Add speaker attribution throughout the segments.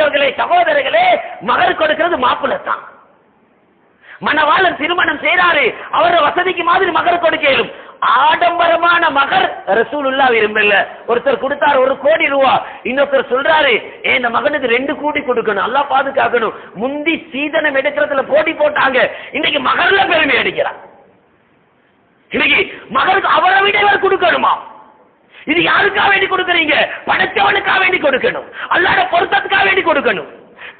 Speaker 1: பெரியவர்களே சகோதரர்களே மகர் கொடுக்கிறது மாப்பிள்ளை தான் மணவாளன் திருமணம் செய்கிறாரு அவர வசதிக்கு மாதிரி மகர் கொடுக்கலும். ஆடம்பரமான மகர் ரசூலுல்லா விரும்பல. ஒருத்தர் கொடுத்தாரு ஒரு கோடி ரூபா. இன்னொருத்தர் சொல்றாரு "ஏன் இந்த மகனுக்கு ரெண்டு கோடி கொடுக்கணும். நல்லா பாதுகாக்கணும். முந்தி சீதனம் எடுக்கிறதுல போட்டி போட்டாங்க. இன்னைக்கு மகர்ல பெருமை அடிக்கிறான். இன்னைக்கு மகருக்கு அவரை விட இவர் கொடுக்கணுமா? இது யாருக்கா வேண்டி கொடுக்குறீங்க? படைச்சவனுக்கா வேண்டி கொடுக்கணும். அல்லாட பொருத்தத்துக்காக வேண்டி கொடுக்கணும்.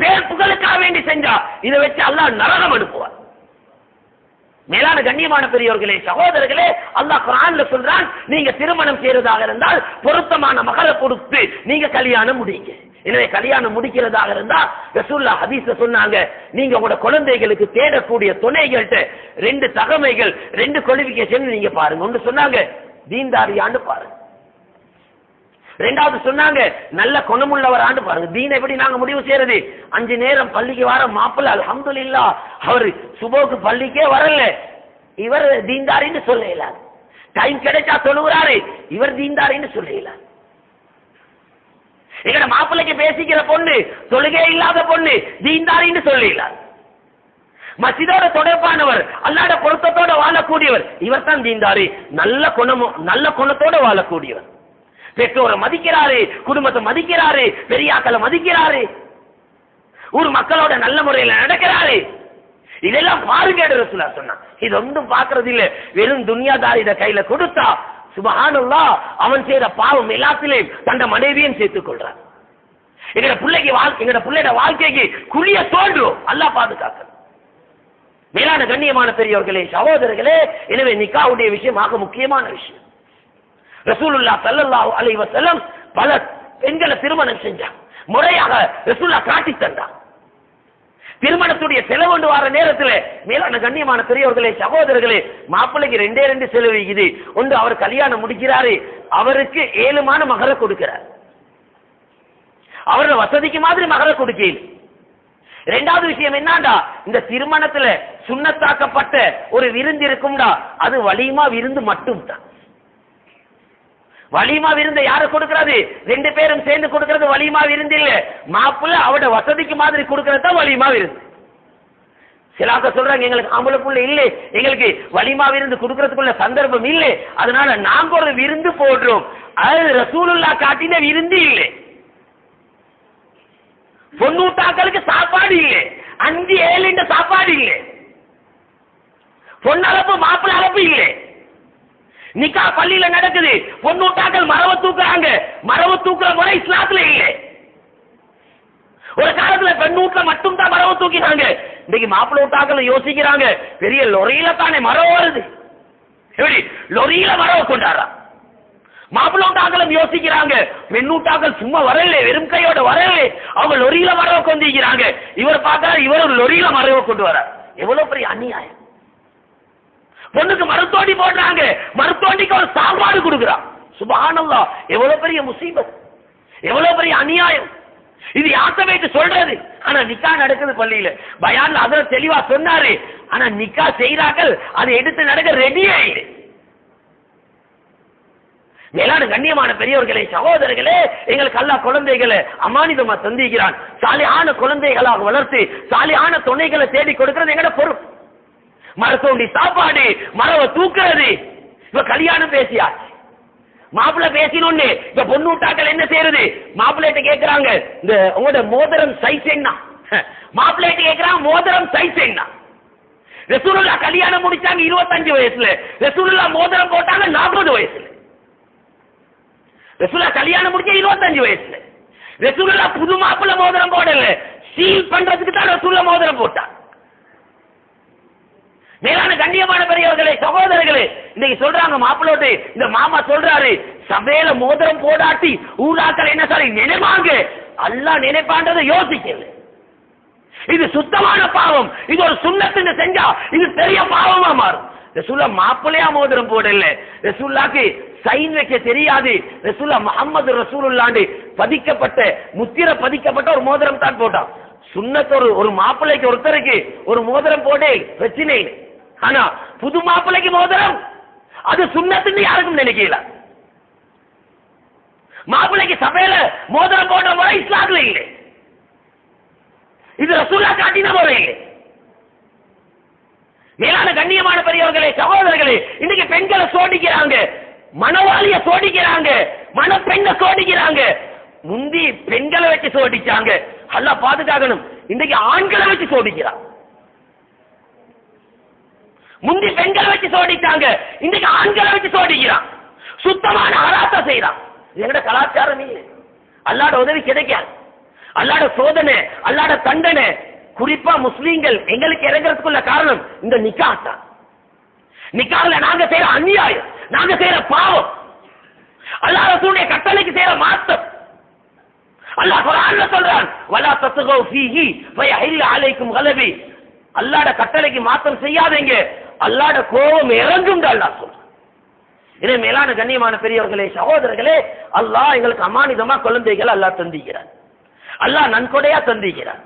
Speaker 1: பேர் புகழுக்காக வேண்டி செஞ்சா இதை வச்சு அல்லாஹ் நரகம் அனுப்புவார் மேலான கண்ணியமான பெரியவர்களே சகோதரர்களே அல்லாஹ் குரான்ல சொல்றான் நீங்க திருமணம் செய்யறதாக இருந்தால் பொருத்தமான மகளை கொடுத்து நீங்க கல்யாணம் முடிங்க. எனவே கல்யாணம் முடிக்கிறதாக இருந்தா ரசூல்லா ஹதீஸ்ல சொன்னாங்க நீங்க உங்களோட குழந்தைகளுக்கு தேடக்கூடிய துணைகள்கிட்ட ரெண்டு தகமைகள் ரெண்டு குவாலிபிகேஷன் நீங்க பாருங்க. ஒன்று சொன்னாங்க தீன்தாரியான்னு பாருங்க. ரெண்டாவது சொன்னாங்க நல்ல குணமுள்ளவர் ஆண்டு பாருங்க. தீன எப்படி நாங்க முடிவு செய்யறது? அஞ்சு நேரம் பள்ளிக்கு வர மாப்பிள்ள அல்ஹம்துலில்லா அவர் சுபோக்கு பள்ளிக்கே வரல. இவர் தீன்தாரின்னு சொல்லல. டைம் கிடைச்சா தொழுகிறாரு இவர் தீன்தாரின்னு சொல்லல. எங்கட மாப்பிள்ளைக்கு பேசிக்கிற பொண்ணு தொழுகே இல்லாத பொண்ணு தீன்தாரின்னு சொல்லல. மசிதோட தொடர்பானவர் அல்லாட பொருத்தத்தோட வாழக்கூடியவர் இவர் தான் தீந்தாரி நல்ல குணமும் நல்ல குணத்தோட வாழக்கூடியவர். பெற்றோரை மதிக்கிறாரு குடும்பத்தை மதிக்கிறாரு பெரியாக்களை மதிக்கிறாரு. ஊர் மக்களோட நல்ல முறையில் நடக்கிறாரு. இதெல்லாம் பாருங்க ரசூலா சொன்னா இது ஒன்றும் பாக்குறது இல்ல வெறும் இதை கையில கொடுத்தா சுபஹானுல்லா அவன் செய்யற பாவம் எல்லாத்திலையும் தந்த மனைவியும் சேர்த்துக் கொள்றான். எங்கட பிள்ளைக்கு வாழ்க்கை எங்கட பிள்ளையோட வாழ்க்கைக்கு குழிய தோன்றும். அல்லாஹ் பாதுகாக்க மேலான கண்ணியமான பெரியவர்களே சகோதரர்களே எனவே நிக்காவுடைய விஷயம் ஆக முக்கியமான விஷயம். ரசூலுல்லா ஸல்லல்லாஹு அலைஹி வஸல்லம் பல பெண்களை திருமணம் செஞ்சாங்க. முறையாக ரசூல்லா காட்டி தந்தாங்க திருமணத்துடைய செலவு வர நேரத்தில் மேலான கண்ணியமான பெரியவர்களே சகோதரர்களே மாப்பிள்ளைக்கு ரெண்டே ரெண்டு செலவு இது ஒன்று அவர் கல்யாணம் முடிக்கிறாரு. அவருக்கு ஏழுமான மகரை கொடுக்கிறார். அவரோட வசதிக்கு மாதிரி மகரை கொடுக்கல ரெண்டாவது விஷயம் என்னடா இந்த திருமணத்துல சுண்ணத்தாக்கப்பட்ட ஒரு விருந்து இருக்கும்டா. அது வலியுமா விருந்து மட்டும் தான் வலிமா விருந்த யாரு கொடுக்கறது? ரெண்டு பேரும் சேர்ந்து கொடுக்கறது வலிமா விருந்து இல்ல. மாப்பிள்ள அவட வசதிக்கு மாதிரி கொடுக்கறது தான் வலிமா விருந்து. சிலாக்க சொல்றாங்க எங்களுக்கு ஆம்பளைக்குள்ள இல்லை எங்களுக்கு வலிமா விருந்து கொடுக்கறதுக்குள்ள சந்தர்ப்பம் இல்லை அதனால நாங்க ஒரு விருந்து போடுறோம். அது ரசூலுல்லா காட்டின விருந்து இல்லை. பொண்ணூட்டாக்களுக்கு சாப்பாடு இல்லை. அஞ்சு ஏழு சாப்பாடு இல்லை. பொண்ணு அழப்பு மாப்பிள்ள அளப்பு இல்லை. நிக்கா பள்ளியில நடக்குது. பொண்ணூட்டாக்கள் மரவ தூக்குறாங்க. மரவ தூக்குற முறை இஸ்லாத்துல இல்லை. ஒரு காலத்துல பெண் வீட்டுல மட்டும் தான் மரவ தூக்கினாங்க. இன்னைக்கு மாப்பிள்ள வீட்டாக்கள் யோசிக்கிறாங்க. பெரிய லொரியில தானே மரம் வருது. எப்படி? லொரியில மரவ கொண்டாடுறா. மாப்பிள்ள விட்டாக்களும் யோசிக்கிறாங்க. பெண்ணூட்டாக்கள் சும்மா வரல வெறும் கையோட வரல அவங்க லொரியில மரவ கொண்டிருக்கிறாங்க இவர் பார்த்தா இவர் ஒரு லொரியில மரவ கொண்டு வர எவ்வளவு பெரிய அநியாயம். பொண்ணுக்கு மருத்தோண்டி போடுறாங்க. மருத்தோண்டிக்கு ஒரு சாப்பாடு கொடுக்குறான் சுபஹானல்லா எவ்வளவு பெரிய முசீபத். எவ்வளவு பெரிய அநியாயம். இது யாத்த வைத்து சொல்றது? ஆனா நிக்கா நடக்குது பள்ளியில. பயான்ல அதுல தெளிவா சொன்னாரு. ஆனா நிக்கா செய்யறார்கள் அதை எடுத்து நடக்க ரெடி ஆயிடு மேலான கண்ணியமான பெரியவர்களே சகோதரர்களே எங்களுக்கு எல்லா குழந்தைகளை அமானிதமா சந்திக்கிறான். சாலியான குழந்தைகளாக வளர்த்து சாலியான துணைகளை தேடி கொடுக்கிறது எங்கட பொறுப்பு. மரத்தோண்டி சாப்பாடு மரவ தூக்குறது. இப்ப கல்யாணம் பேசியாச்சு. மாப்பிள்ள பேசினோன்னு இப்ப பொண்ணுட்டாக்கள் என்ன செய்யறது? மாப்பிள்ளைகிட்ட கேக்குறாங்க இந்த உங்களோட மோதிரம் சைஸ் என்ன? மாப்பிள்ளைகிட்ட கேக்குறாங்க மோதிரம் சைஸ் என்ன? ரசூலுல்லா கல்யாணம் முடிச்சாங்க இருபத்தஞ்சு வயசுல. ரசூலுல்லா மோதிரம் போட்டாங்க நாற்பது வயசுல. ரசூலா கல்யாணம் முடிச்ச இருபத்தஞ்சு வயசுல. ரசூலுல்லா புது மாப்பிள்ள மோதிரம் போடல. சீல் பண்றதுக்கு தான் ரசூலுல்லா மோதிரம் போட்டாங்க. மேலான கண்ணியமான பெரியவர்களே சகோதரர்களே இன்னைக்கு சொல்றாங்க மாப்பிள்ளோட்டு இந்த மாமா சொல்றாரு சபையில மோதிரம் போடாட்டி ஊராக்கள் என்ன சாரி நினைவாங்க அல்லா நினைப்பான்றதை யோசிக்கல. இது சுத்தமான பாவம். இது ஒரு சுண்ணத்துன்னு செஞ்சா இது பெரிய பாவமா மாறும். ரசூல்லா மாப்பிள்ளையா மோதிரம் போடல. ரசூல்லாக்கு சைன் வைக்க தெரியாது. ரசூல்லா முகமது ரசூலுல்லாண்டு பதிக்கப்பட்ட முத்திர பதிக்கப்பட்ட ஒரு மோதிரம் தான் போட்டான். சுண்ணத்து ஒரு ஒரு மாப்பிள்ளைக்கு ஒருத்தருக்கு ஒரு மோதிரம் போடே பிரச்சனை இல்லை. ஆனா புது மாப்பிள்ளைக்கு மோதிரம் அது சுண்ணத்துன்னு யாருக்கும் நினைக்கல. மாப்பிள்ளைக்கு சபையில மோதிரம் போடுற முறை இஸ்லாத்துல இல்லை. இது ரசூலா காட்டின முறை இல்லை. மேலான கண்ணியமான பெரியவர்களே சகோதரர்களே இன்னைக்கு பெண்களை சோடிக்கிறாங்க மனவாளிய சோடிக்கிறாங்க மனப்பெண்ணை சோடிக்கிறாங்க. முந்தி பெண்களை வச்சு சோடிச்சாங்க. நல்லா பாதுகாக்கணும். இன்னைக்கு ஆண்களை வச்சு சோடிக்கிறான். முந்தி பெண்களை வச்சு சோடிட்டாங்க இன்னைக்கு ஆண்களை வச்சு சோடிக்கிறான். சுத்தமான அராத்த செய்யறான் எங்கட கலாச்சாரம் இல்லை அல்லாட உதவி கிடைக்காது. அல்லாட சோதனை அல்லாட தண்டனை. குறிப்பா முஸ்லீம்கள் எங்களுக்கு இறங்குறதுக்குள்ள காரணம் இந்த நிக்கா தான். நிக்கால நாங்க செய்யற அநியாயம் நாங்க செய்யற பாவம். அல்லாஹ் ரசூலுடைய கட்டளைக்கு செய்யற மாற்றம் அல்லாஹ் குரான்ல சொல்றான் வலா தத்துகோ ஃபீஹி ஃபயஹில் அலைக்கும் கலபி. அல்லாட கட்டளைக்கு மாற்றம் செய்யாதீங்க. அல்லாட கோபம் இறங்கும் அல்லாஹ் சொல்றான். இதே மேலான கண்ணியமான பெரியவர்களே சகோதரர்களே அல்லாஹ் எங்களுக்கு அமானிதமா குழந்தைகள் அல்லாஹ் தந்திக்கிறான் அல்லாஹ் நன்கொடையா தந்திக்கிறான்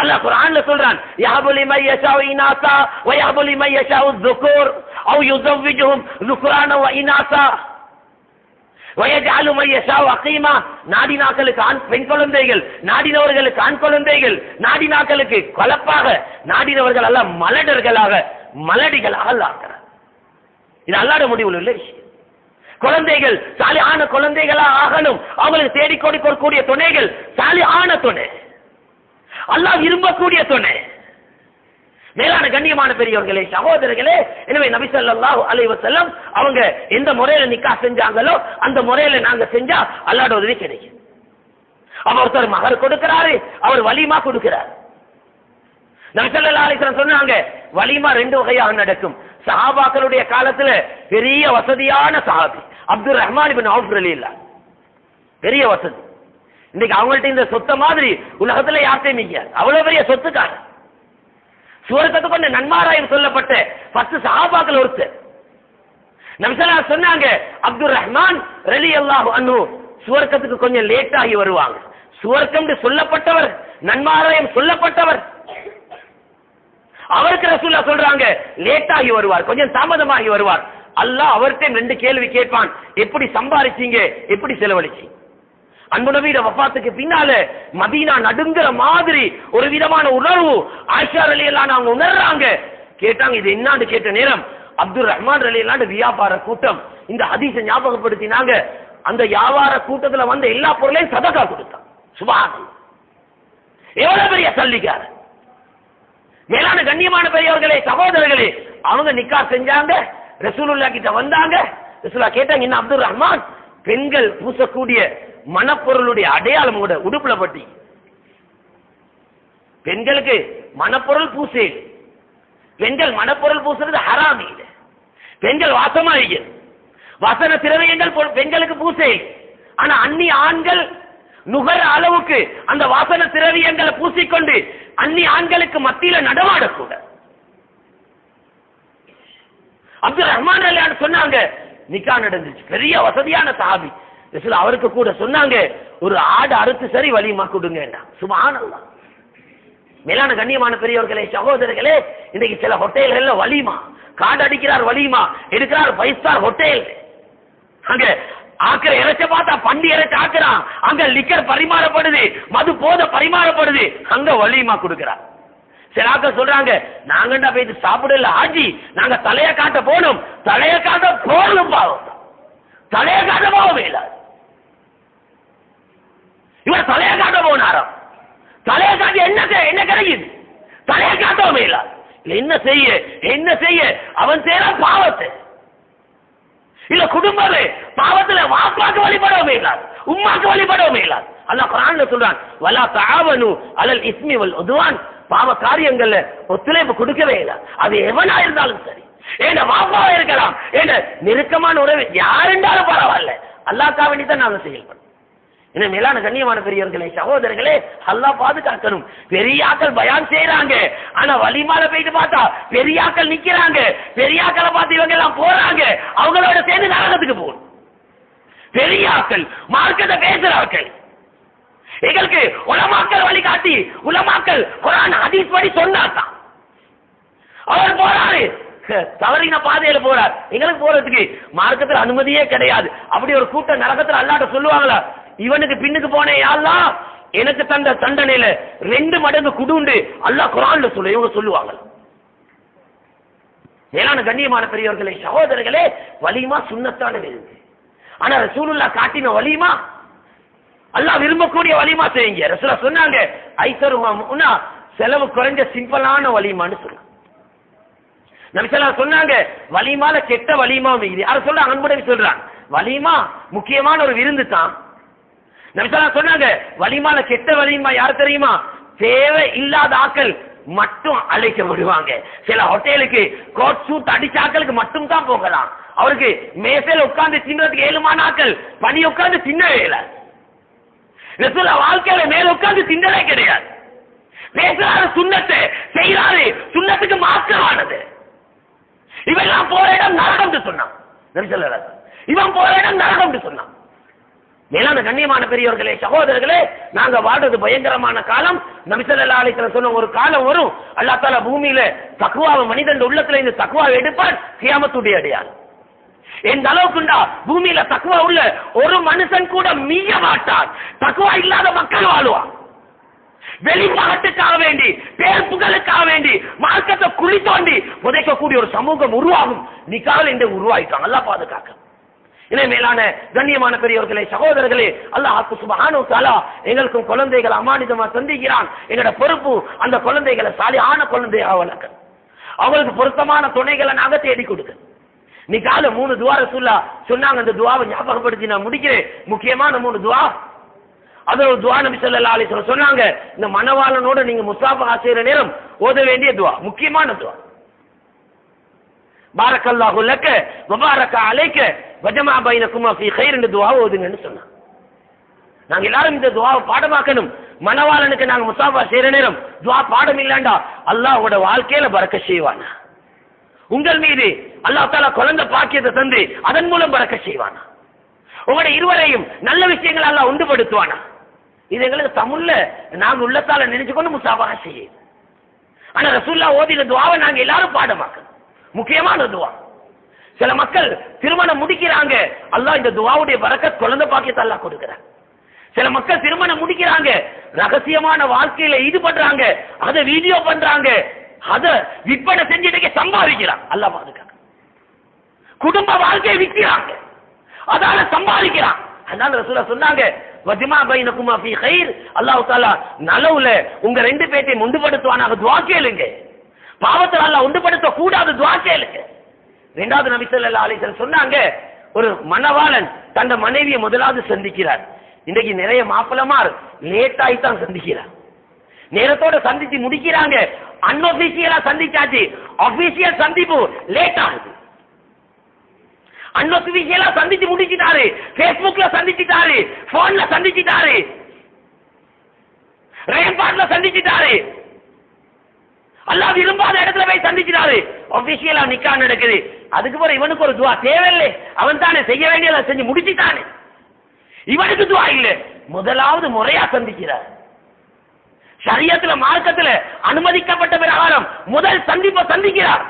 Speaker 1: அல்லாஹ் குர்ஆன்ல சொல்றான் யாபுலி மை யஷாஉ இனாசா வ யாபுலி மை யஷாஉ ذுகுர் அவ் யுஸவ்விஜுஹும் ذுக்ரான வ இனாசா வயஜாலு மையசா யஷாஉ அகீமா. நாடினாக்களுக்கு ஆண் பெண் குழந்தைகள் நாடினவர்களுக்கு ஆண் குழந்தைகள் நாடினாக்களுக்கு கலப்பாக நாடினவர்கள் அல்ல மலடர்களாக மலடிகளாக அல்லாஹ் இது அல்லாட முடிவில் உள்ள விஷயம். குழந்தைகள் சாலியான குழந்தைகளா ஆகணும். அவங்களுக்கு தேடிக்கோடி கொடுக்கக்கூடிய துணைகள் சாலியான துணை. அல்லாஹ் விரும்பக்கூடிய துணை. மேலான கண்ணியமான பெரியவர்களே சகோதரர்களே எனவே நபி ஸல்லல்லாஹு அலைவர் செல்லம் அவங்க எந்த முறையில நிக்கா செஞ்சாங்களோ அந்த முறையில நாங்க செஞ்சா அல்லாட உதவி கிடைக்கும். அவர் ஒருத்தர் மகர் கொடுக்கிறாரு அவர் வலிமா கொடுக்கிறார். நபி ஸல்லல்லாஹு சொன்னாங்க வலிமா ரெண்டு வகையாக நடக்கும். சஹாபாக்களுடைய காலத்துல பெரிய வசதியான சஹாபி அப்துல் ரஹ்மான் இப்னு அவுஃப் இல்ல பெரிய வசதி. இன்னைக்கு அவங்கள்ட்ட இந்த சொத்த மாதிரி உலகத்துல யார்ட்டையும் நீங்க அவ்வளவு பெரிய சொத்துக்காரர் சுவர்க்கத்து கொண்ட நன்மாராயம் சொல்லப்பட்ட பத்து சஹாபாக்கள் ஒருத்தர். நம்சலா சொன்னாங்க அப்துல் ரஹ்மான் ரலி அல்லாஹ் அன்னு சுவர்க்கத்துக்கு கொஞ்சம் லேட் ஆகி வருவாங்க. சுவர்க்கம் சொல்லப்பட்டவர் நன்மாராயம் சொல்லப்பட்டவர் அவருக்கு ரசூல்லா சொல்றாங்க லேட்டாகி வருவார் கொஞ்சம் தாமதமாகி வருவார். அல்லாஹ் அவர்கிட்ட ரெண்டு கேள்வி கேட்பான். எப்படி சம்பாரிச்சீங்க? எப்படி செலவழிச்சீங்க? அன்பு வப்பாத்துக்கு வஃபாத்துக்கு பின்னால மதீனா நடுங்குற மாதிரி ஒரு விதமான உணர்வு ஆஷா அலி எல்லாம் அவங்க உணர்றாங்க. கேட்டாங்க இது என்னான்னு கேட்ட நேரம் அப்துல் ரஹ்மான் அலி எல்லாம் வியாபார கூட்டம். இந்த ஹதீஸை ஞாபகப்படுத்தினாங்க. அந்த வியாபார கூட்டத்துல வந்த எல்லா பொருளையும் சதகா கொடுத்தான். சுபானம் எவ்வளவு பெரிய சல்லிக்காரன்? மேலான கண்ணியமான பெரியவர்களே சகோதரர்களே அவங்க நிக்கா செஞ்சாங்க ரசூலுல்லா கிட்ட வந்தாங்க. ரசூலா கேட்டாங்க என்ன அப்துல் ரஹ்மான்? பெண்கள் பூசக்கூடிய மனப்பொருளுடைய அடையாளம் கூட உடுப்புல பட்டி. பெண்களுக்கு மனப்பொருள் பூசே. பெண்கள் மனப்பொருள் பூசுறது ஹராமி பெண்கள் வாசமா இருக்கிறது வசன திரவியங்கள் பெண்களுக்கு பூசே. ஆனா அன்னி ஆண்கள் நுகர அளவுக்கு அந்த வாசன திரவியங்களை பூசிக்கொண்டு அந்நி ஆண்களுக்கு மத்தியில நடமாடக்கூட. அப்துல் ரஹ்மான் அலியான் சொன்னாங்க நிக்கா நடந்துச்சு. பெரிய வசதியான சாபி அவருக்கு கூட சொன்னாங்க ஒரு ஆடு அறுத்து சரி வலியுமா கொடுங்க சுபானல்லாம் மேலான கண்ணியமான பெரியவர்களே சகோதரர்களே இன்னைக்கு சில ஹோட்டல்கள்ல வலிமா காடு அடிக்கிறார் வலியுமா? எடுக்கிறார் ஃபைவ் ஸ்டார் ஹோட்டல். அங்க ஆக்கிற இறைச்ச பார்த்தா பண்டி இறைச்சி ஆக்குறான் அங்க லிக்கர் பரிமாறப்படுது மது போத பரிமாறப்படுது. அங்க வலியுமா கொடுக்கிறார் சில சொல்றாங்க நாங்கண்டா போயிட்டு சாப்பிடல ஆஜி. நாங்க தலைய காட்ட போனோம் தலைய காட்ட போகணும் பாவம். தலைய காட்ட போகவே இல்லை. இவர் தலைய காட்ட போனாராம். தலைய காட்டி என்ன என்ன கிடைக்குது தலைய காட்டவும் இல்லாது என்ன செய்ய? என்ன செய்ய? அவன் செய்யறான் பாவத்தை. இல்ல குடும்பமே பாவத்துல வாப்பாக்கு வழிபடவே இல்லாது. உம்மாக்கு வழிபடவே இல்லாது. அல்லாஹ் குரான்ல சொல்றான் வலா தாவனு அலல் இஸ்மி வல் உதுவான். பாவ காரியங்கள்ல ஒத்துழைப்பு கொடுக்கவே இல்லை. அது எவனா இருந்தாலும் சரி. ஏண்ட வாப்பாவா இருக்கலாம். ஏண்ட நெருக்கமான உறவு. யாருண்டாலும் பரவாயில்ல. அல்லாக்கா வேண்டி தான் நாங்க செயல்படும் என்ன மேலான கண்ணியமான பெரியவர்களே சகோதரர்களே நல்லா பாதுகாக்கணும். பெரியாக்கள் பயான் செய்யறாங்க ஆனா வலிமால போயிட்டு பார்த்தா பெரியாக்கள் நிக்கிறாங்க. பெரியாக்களை பார்த்து இவங்க எல்லாம் போறாங்க. அவங்களோட சேர்ந்து நரகத்துக்கு போகணும். பெரியாக்கள் மார்க்கத்தை பேசுறார்கள். எங்களுக்கு உலமாக்கள் வழிகாட்டி உலமாக்கள் குரான் ஹதீஸ் படி சொன்னார்தான். அவர் போறாரு. தவறின பாதையில போறார். எங்களுக்கு போறதுக்கு மார்க்கத்தில் அனுமதியே கிடையாது. அப்படி ஒரு கூட்டம் நரகத்தில் அல்லாட்ட சொல்லுவாங்களா? இவனுக்கு பின்னுக்கு போனே யாரெல்லாம் எனக்கு தந்த தண்டனையில ரெண்டு மடங்கு குடுண்டு அல்லாஹ் குரான்ல சொல்லு இவங்க சொல்லுவாங்க. மேலான கண்ணியமான பெரியவர்களே சகோதரர்களே வலிமா சுண்ணத்தான விருந்து ஆனா ரசூலுல்லா காட்டின வலிமா? அல்லாஹ் விரும்பக்கூடிய வலிமா செய்யுங்க. ரசூலா சொன்னாங்க ஐசருமா செலவு குறைஞ்ச சிம்பிளான வலிமான்னு சொன்னாங்க நபிசல்லா சொன்னாங்க வலிமால கெட்ட வலிமா இது யார சொல்ற? அன்புடன் சொல்றாங்க. வலிமா முக்கியமான ஒரு விருந்து தான் நபிசல்லா சொன்னாங்க வலிமால கெட்ட வலிமா யார் தெரியுமா? தேவை இல்லாத ஆக்கள் மட்டும் அழைக்கப்படுவாங்க. சில ஹோட்டலுக்கு கோட் சூட் அடிச்ச ஆக்களுக்கு மட்டும் தான் போகலாம். அவருக்கு மேசையில் உட்கார்ந்து தின்றதுக்கு ஏழுமான ஆக்கள் பனி உட்கார்ந்து தின்னவே இல்லை. ரசூலா வாழ்க்கையில மேல உட்கார்ந்து தின்னதே கிடையாது. பேசுறாரு சுண்ணத்தை செய்யறாரு சுண்ணத்துக்கு மாற்றமானது இவெல்லாம் போற இடம் நரகம் சொன்னான். நபிசல்ல இவன் போற இடம் நரகம் சொன்னான். மேலான கண்ணியமான பெரியவர்களே சகோதரர்களே நாங்க வாழ்றது பயங்கரமான காலம். நபிசல்லா அலிஸ்ல சொன்ன ஒரு காலம் வரும். அல்லா தால பூமியில தக்குவாவை மனிதன் உள்ளத்துல இந்த தக்குவாவை எடுப்பான் கியாமத்துடைய அடையார் எந்த அளவுக்குண்டா பூமியில தக்குவா உள்ள ஒரு மனுஷன் கூட மீய மாட்டான். தக்குவா இல்லாத மக்கள் வாழ்வான். வெளிப்பாட்டுக்காக வேண்டி பேர் புகழுக்காக வேண்டி மார்க்கத்தை குழி தோண்டி உதைக்கக்கூடிய ஒரு சமூகம் உருவாகும். நிக்கால இந்த உருவாயிட்டாங்க. நல்லா பாதுகாக்க. இணை மேலான கண்ணியமான பெரியவர்களே சகோதரர்களே அல்லாஹ் சுபஹானு தாலா எங்களுக்கும் குழந்தைகள் அமானிதமா சந்திக்கிறான். எங்களோட பொறுப்பு அந்த குழந்தைகளை சாலியான குழந்தையாக வளர்க்க அவங்களுக்கு பொருத்தமான துணைகளை நாங்க தேடி கொடுக்க நீ கால மூணு துவார சொல்லா சொன்னாங்க அந்த துவாவை ஞாபகப்படுத்தி நான் முடிக்கிறேன். முக்கியமான மூணு துவா. அது ஒரு துவா நபி சொல்லா அலைஹி சொன்னாங்க இந்த மணவாளனோட நீங்க முஸ்தாபா செய்யற நேரம் ஓத வேண்டிய துவா முக்கியமான துவா. பாரக்கல்லாஹு லக்க முபாரக்கா அலைக்க வஜமா பைனகுமா ஃபீ கைர் என்ற துவா ஓதுங்கன்னு சொன்னான். நாங்க எல்லாரும் இந்த துவாவை பாடமாக்கணும். மனவாளனுக்கு நாங்க முசாஃபா செய்யற நேரம் துவா பாடம் இல்லாண்டா அல்லாஹோட வாழ்க்கையில பறக்க செய்வானா? உங்கள் மீது அல்லாஹ் தாலா குழந்தை பாக்கியத்தை தந்து அதன் மூலம் பறக்க செய்வானா? உங்களோட இருவரையும் நல்ல விஷயங்கள் எல்லாம் உண்டுபடுத்துவானா? இது எங்களுக்கு தமிழ்ல நாங்க உள்ளத்தால நினைச்சு கொண்டு முசாபாக செய்யும் ஆனா ரசூல்லா ஓதின துவாவை நாங்க எல்லாரும் பாடமாக்கணும். முக்கியமான துவா. சில மக்கள் திருமணம் முடிக்கிறாங்க அல்லாஹ் இந்த துவாவுடைய வரக்க குழந்தை பாக்கியத்தை அல்லாஹ் கொடுக்கிறார். சில மக்கள் திருமணம் முடிக்கிறாங்க ரகசியமான வாழ்க்கையில ஈடுபடுறாங்க அதை வீடியோ பண்றாங்க அதை விற்பனை செஞ்சுட்டு சம்பாதிக்கிறான். அல்லாஹ் பாதுகாக்க குடும்ப வாழ்க்கையை விற்கிறாங்க. அதால சம்பாதிக்கிறான். அதனால ரசூலா சொன்னாங்க வஜ்மா பைனகுமா ஃபீ கைர்? அல்லாஹ் தஆலா நலவுல உங்க ரெண்டு பேத்தையும் முண்டுபடுத்துவானாக துவா கேளுங்க. பாவத்தை அல்ல உண்டுபடுத்த கூடாது துஆ கேளுங்க ரெண்டாவது நபி ஸல்லல்லாஹு சொன்னாங்க ஒரு மணவாளன் தந்த மனைவியை முதலாவது சந்திக்கிறார். இன்னைக்கு நிறைய மாப்பிளமார் லேட்டாகி தான் சந்திக்கிறார். நேரத்தோட சந்திச்சு முடிக்கிறாங்க. அன்ஒபிஷியலா சந்திச்சாச்சு. அபிஷியல் சந்திப்பு லேட் ஆகுது. அன்ஒபிஷியலா சந்திச்சு முடிச்சிட்டாரு. பேஸ்புக்ல சந்திச்சிட்டாரு. போன்ல சந்திச்சிட்டாரு. ரேம்பாட்ல சந்திச்சிட்டாரு. அல்லாஹ் விரும்பாத இடத்துல போய் சந்திக்கிறாரு. ஒபிஷியலா நிக்கா நடக்குது. அதுக்கு பிறகு இவனுக்கு ஒரு துவா தேவையில்லை. அவன் தானே செய்ய வேண்டியதை செஞ்சு முடிச்சுட்டானே. இவனுக்கு துவா இல்ல. முதலாவது முறையா சந்திக்கிறார். சரியத்துல மார்க்கத்துல அனுமதிக்கப்பட்ட பிரகாரம் முதல் சந்திப்ப சந்திக்கிறார்.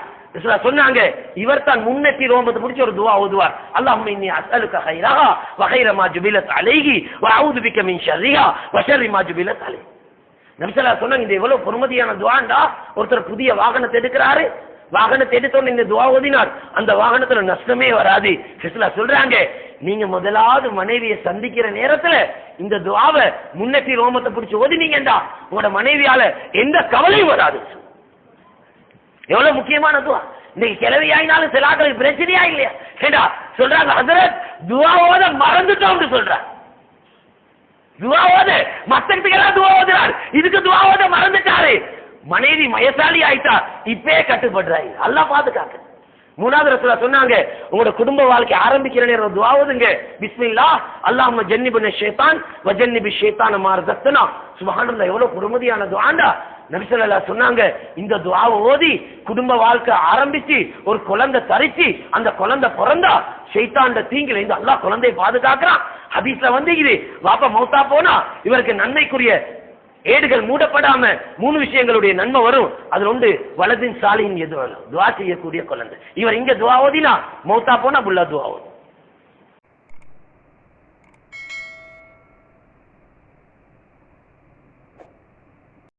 Speaker 1: சொன்னாங்க இவர் தான் முன்னெத்தி ரோமத்தை முடிச்சு ஒரு துவா ஓதுவார். அல்லாஹ் இன்னி அஸ்அலுக கைரஹா வ மா ஜுபிலத் அலைஹி வ அஊது பிக்க மின் ஷர்ரிஹா வ ஷர்ரி மா ஜுபிலத் அலைஹி. நம்சலா சொன்னாங்க இந்த எவ்வளவு பொறுமதியான துவாண்டா? ஒருத்தர் புதிய வாகனத்தை எடுக்கிறாரு. வாகனத்தை எடுத்தோன்னு இந்த துவா ஓதினார். அந்த வாகனத்துல நஷ்டமே வராது. ரசூலா சொல்றாங்க நீங்க முதலாவது மனைவியை சந்திக்கிற நேரத்துல இந்த துவாவை முன்னெட்டி ரோமத்தை பிடிச்சி ஓதினீங்கடா உங்களோட மனைவியால எந்த கவலையும் வராது. எவ்வளவு முக்கியமான துவா. இன்னைக்கு கிளவி ஆயினாலும் சில பிரச்சனையா இல்லையா? ஏண்டா சொல்றாங்க அதுல துவாவோட மறந்துட்டோம்னு சொல்றாங்க. துவாவோத மத்தத்துக்கெல்லாம் துவா ஓதுறார். இதுக்கு துவாவோத மறந்துட்டாரு. மனைவி மயசாலி ஆயிட்டா இப்பே கட்டுப்படுறாரு அல்லாஹ் பாதுகாக்க. மூணாவது ரசூலா சொன்னாங்க உங்களோட குடும்ப வாழ்க்கை ஆரம்பிக்கிற நேரம் துவாவதுங்க பிஸ்மில்லா அல்லாஹ் ஜன்னிபுன ஷேத்தான் வஜன்னிபி ஷேத்தான மாறு தத்தனா சுபஹானல்லாஹ் எவ்வளவு பொறுமதியான துவாண்டா. நபிசல்லா சொன்னாங்க இந்த துவாவை ஓதி குடும்ப வாழ்க்கை ஆரம்பிச்சு ஒரு குழந்தை தரிச்சு அந்த குழந்தை பிறந்தா ஷைத்தாண்ட தீங்கில இருந்து அல்லாஹ் குழந்தையை பாதுகாக்கிறான். ஹதீஸ்ல வந்து இது வாப்பா மௌத்தா போனா இவருக்கு நன்மைக்குரிய ஏடுகள் மூடப்படாம மூணு விஷயங்களுடைய நன்மை வரும். அதுல ஒன்று வலதின் சாலையின் எது வரும் துவா செய்யக்கூடிய குழந்தை. இவர் இங்க துவா ஓதினா மௌத்தா போனா புல்லா துவா ஓதும்.